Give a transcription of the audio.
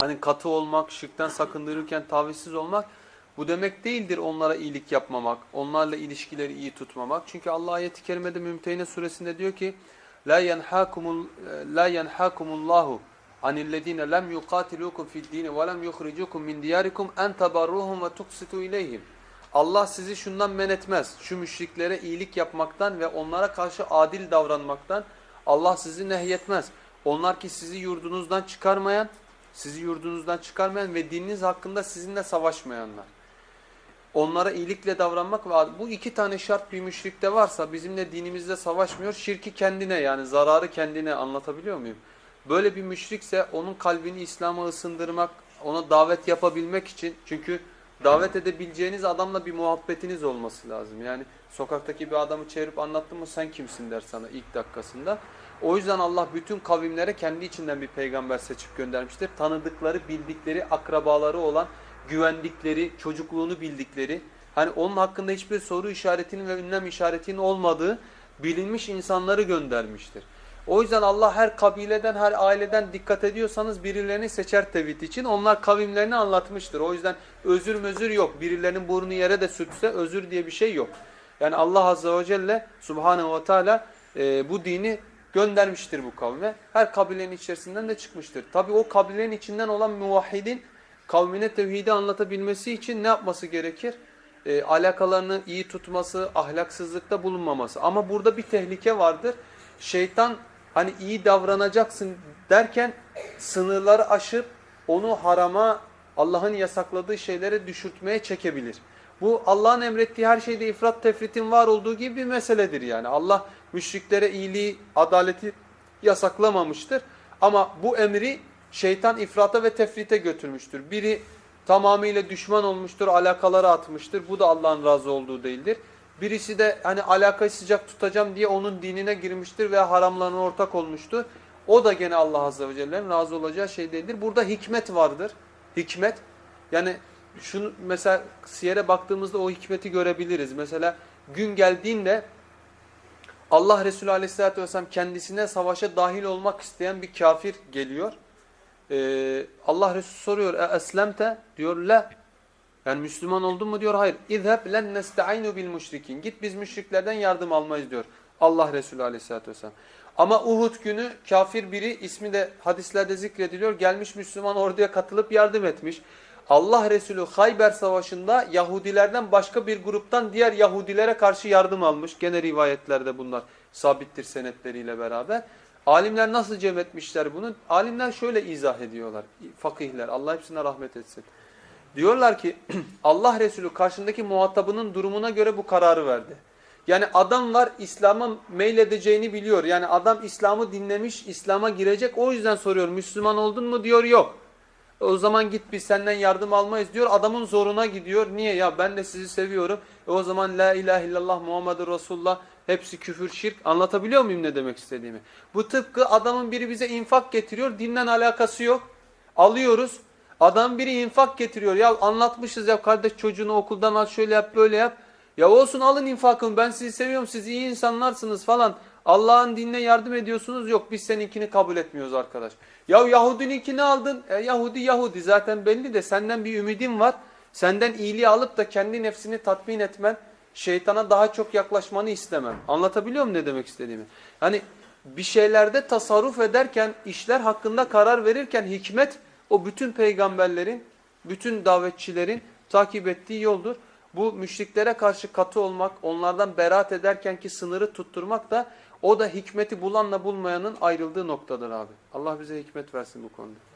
Hani katı olmak, şirkten sakındırırken tavizsiz olmak bu demek değildir onlara iyilik yapmamak, onlarla ilişkileri iyi tutmamak. Çünkü Allah ayeti kerimede Mümtehine suresinde diyor ki la yenhakumul la yenhakumullahu anillezine lem yuqatilukum fid din ve lem yukhrijukum min diyarikum en tabarruhum ve. Allah sizi şundan men etmez. Şu müşriklere iyilik yapmaktan ve onlara karşı adil davranmaktan Allah sizi nehyetmez. Onlar ki sizi yurdunuzdan çıkarmayan, sizi yurdunuzdan çıkarmayan ve dininiz hakkında sizinle savaşmayanlar. Onlara iyilikle davranmak ve bu iki tane şart bir müşrikte varsa bizimle dinimizde savaşmıyor. Şirki kendine yani zararı kendine anlatabiliyor muyum? Böyle bir müşrikse onun kalbini İslam'a ısındırmak, ona davet yapabilmek için çünkü davet edebileceğiniz adamla bir muhabbetiniz olması lazım. Yani sokaktaki bir adamı çevirip anlattın mı sen kimsin der sana ilk dakikasında. O yüzden Allah bütün kavimlere kendi içinden bir peygamber seçip göndermiştir. Tanıdıkları, bildikleri, akrabaları olan, güvendikleri, çocukluğunu bildikleri, hani onun hakkında hiçbir soru işaretinin ve ünlem işaretinin olmadığı bilinmiş insanları göndermiştir. O yüzden Allah her kabileden, her aileden dikkat ediyorsanız birilerini seçer tevhid için. Onlar kavimlerini anlatmıştır. O yüzden özür mözür yok. Birilerinin burnu yere de sürtse özür diye bir şey yok. Yani Allah Azze ve Celle Subhanahu ve Teala e, bu dini göndermiştir bu kavme. Her kabilenin içerisinden de çıkmıştır. Tabi o kabilenin içinden olan muvahhidin kavmine tevhidi anlatabilmesi için ne yapması gerekir? E, alakalarını iyi tutması, ahlaksızlıkta bulunmaması. Ama burada bir tehlike vardır. Şeytan hani iyi davranacaksın derken sınırları aşıp onu harama, Allah'ın yasakladığı şeylere düşürtmeye çekebilir. Bu Allah'ın emrettiği her şeyde ifrat tefritin var olduğu gibi bir meseledir yani. Allah müşriklere iyiliği, adaleti yasaklamamıştır. Ama bu emri şeytan ifrata ve tefrite götürmüştür. Biri tamamıyla düşman olmuştur, alakaları atmıştır. Bu da Allah'ın razı olduğu değildir. Birisi de hani alakayı sıcak tutacağım diye onun dinine girmiştir ve haramlarına ortak olmuştur. O da gene Allah Azze ve Celle'nin razı olacağı şey değildir. Burada hikmet vardır. Hikmet. Yani şunu mesela siyere baktığımızda o hikmeti görebiliriz. Mesela gün geldiğinde Allah Resulü Aleyhisselatü Vesselam kendisine savaşa dahil olmak isteyen bir kafir geliyor. Ee, Allah Resulü soruyor e eslemte diyor la yani Müslüman oldun mu diyor hayır İzheb len nesta'inu bil müşrikin git biz müşriklerden yardım almayız diyor Allah Resulü Aleyhisselatü Vesselam. Ama Uhud günü kafir biri ismi de hadislerde zikrediliyor gelmiş Müslüman orduya katılıp yardım etmiş. Allah Resulü Hayber Savaşı'nda Yahudilerden başka bir gruptan diğer Yahudilere karşı yardım almış. Gene rivayetlerde bunlar sabittir senetleriyle beraber. Alimler nasıl cem etmişler bunu? Alimler şöyle izah ediyorlar. Fakihler Allah hepsine rahmet etsin. Diyorlar ki Allah Resulü karşındaki muhatabının durumuna göre bu kararı verdi. Yani adam var İslam'a meyledeceğini biliyor. Yani adam İslam'ı dinlemiş, İslam'a girecek. O yüzden soruyor Müslüman oldun mu diyor yok. O zaman git biz senden yardım almayız diyor. Adamın zoruna gidiyor. Niye ya ben de sizi seviyorum. E o zaman la ilahe illallah Muhammedur Resulullah hepsi küfür şirk. Anlatabiliyor muyum ne demek istediğimi? Bu tıpkı adamın biri bize infak getiriyor. Dinle alakası yok. Alıyoruz. Adam biri infak getiriyor. Ya anlatmışız ya kardeş çocuğunu okuldan al şöyle yap böyle yap. Ya olsun alın infakını ben sizi seviyorum siz iyi insanlarsınız falan. Allah'ın dinine yardım ediyorsunuz yok biz seninkini kabul etmiyoruz arkadaş. Ya Yahudininkini aldın. E, Yahudi Yahudi zaten belli de senden bir ümidim var. Senden iyiliği alıp da kendi nefsini tatmin etmen, şeytana daha çok yaklaşmanı istemem. Anlatabiliyor muyum ne demek istediğimi? Hani bir şeylerde tasarruf ederken, işler hakkında karar verirken hikmet o bütün peygamberlerin, bütün davetçilerin takip ettiği yoldur. Bu müşriklere karşı katı olmak, onlardan beraat ederken ki sınırı tutturmak da o da hikmeti bulanla bulmayanın ayrıldığı noktadır abi. Allah bize hikmet versin bu konuda.